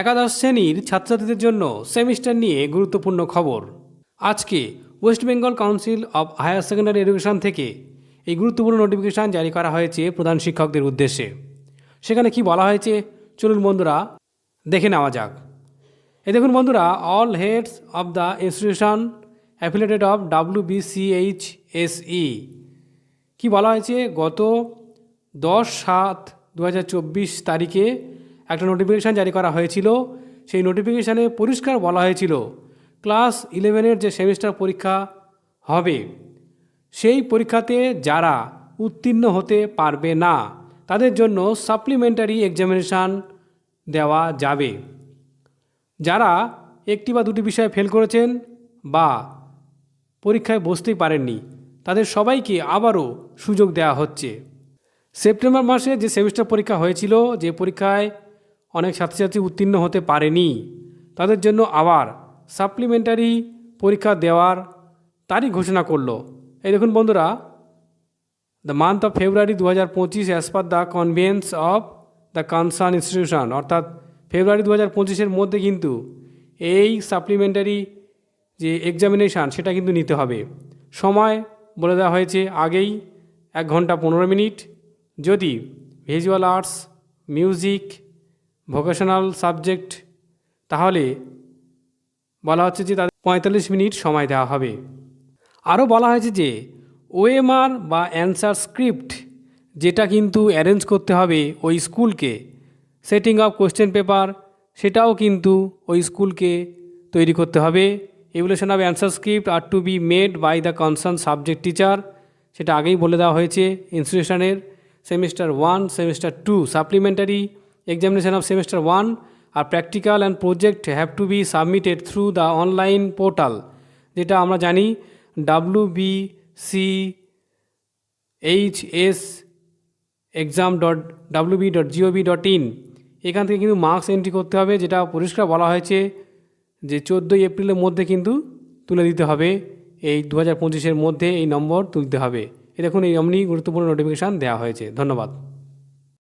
একাদশ শ্রেণির ছাত্রছাত্রীদের জন্য সেমিস্টার নিয়ে গুরুত্বপূর্ণ খবর। আজকে West Bengal council of higher secondary education থেকে এই গুরুত্বপূর্ণ নোটিফিকেশান জারি করা হয়েছে প্রধান শিক্ষকদের উদ্দেশ্যে। সেখানে কি বলা হয়েছে? চলুন বন্ধুরা, দেখে নেওয়া যাক। এ দেখুন বন্ধুরা, all heads of the institution affiliated of W BCH SE কি বলা হয়েছে? গত দশ সাত দু তারিখে একটা নোটিফিকেশান জারি করা হয়েছিল। সেই নোটিফিকেশানে পরিষ্কার বলা হয়েছিল ক্লাস ইলেভেনের যে সেমিস্টার পরীক্ষা হবে, সেই পরীক্ষাতে যারা উত্তীর্ণ হতে পারবে না, তাদের জন্য সাপ্লিমেন্টারি এক্সামিনেশান দেওয়া যাবে। যারা একটি বা দুটি বিষয়ে ফেল করেছেন বা পরীক্ষায় বসতেই পারেননি, তাদের সবাইকে আবারও সুযোগ দেওয়া হচ্ছে। সেপ্টেম্বর মাসে যে সেমিস্টার পরীক্ষা হয়েছিল, যে পরীক্ষায় অনেক ছাত্রছাত্রী উত্তীর্ণ হতে পারেনি। তাদের জন্য আবার সাপ্লিমেন্টারি পরীক্ষা দেওয়ার তারিখ ঘোষণা করল। এই দেখুন বন্ধুরা দ্য মান্থ অফ ফেব্রুয়ারি দু হাজার পঁচিশ as per the convenience of the concern institution অর্থাৎ ফেব্রুয়ারি দু হাজার পঁচিশের মধ্যে কিন্তু এই সাপ্লিমেন্টারি যে এক্সামিনেশান সেটা কিন্তু নিতে হবে। সময় বলে দেওয়া হয়েছে আগেই এক ঘণ্টা পনেরো মিনিট। যদি visual arts music vocational subject তাহলে বলা হচ্ছে যে তাদের পঁয়তাল্লিশ মিনিট সময় দেওয়া হবে। আরও বলা হয়েছে যে ওএমআর বা অ্যান্সার স্ক্রিপ্ট যেটা কিন্তু অ্যারেঞ্জ করতে হবে ওই স্কুলকে, সেটিং আপ কোশ্চেন পেপার সেটাও কিন্তু ওই স্কুলকে তৈরি করতে হবে। Evaluation of answer script R to be made by the concern subject teacher সেটা আগেই বলে দেওয়া হয়েছে ইনস্টিটিউশনের semester one semester two supplementary examination of semester one R practical and project have to be submitted through the online portal যেটা আমরা জানি W B C H S exam dot W B dot G O V dot in এখান থেকে কিন্তু marks entry করতে হবে, যেটা পরিষ্কার বলা হয়েছে যে চোদ্দোই এপ্রিলের মধ্যে কিন্তু তুলে দিতে হবে, এই দু হাজার পঁচিশের মধ্যে এই নম্বর তুলতে হবে। এ দেখুন, এই এমনি গুরুত্বপূর্ণ নোটিফিকেশান দেওয়া হয়েছে। ধন্যবাদ।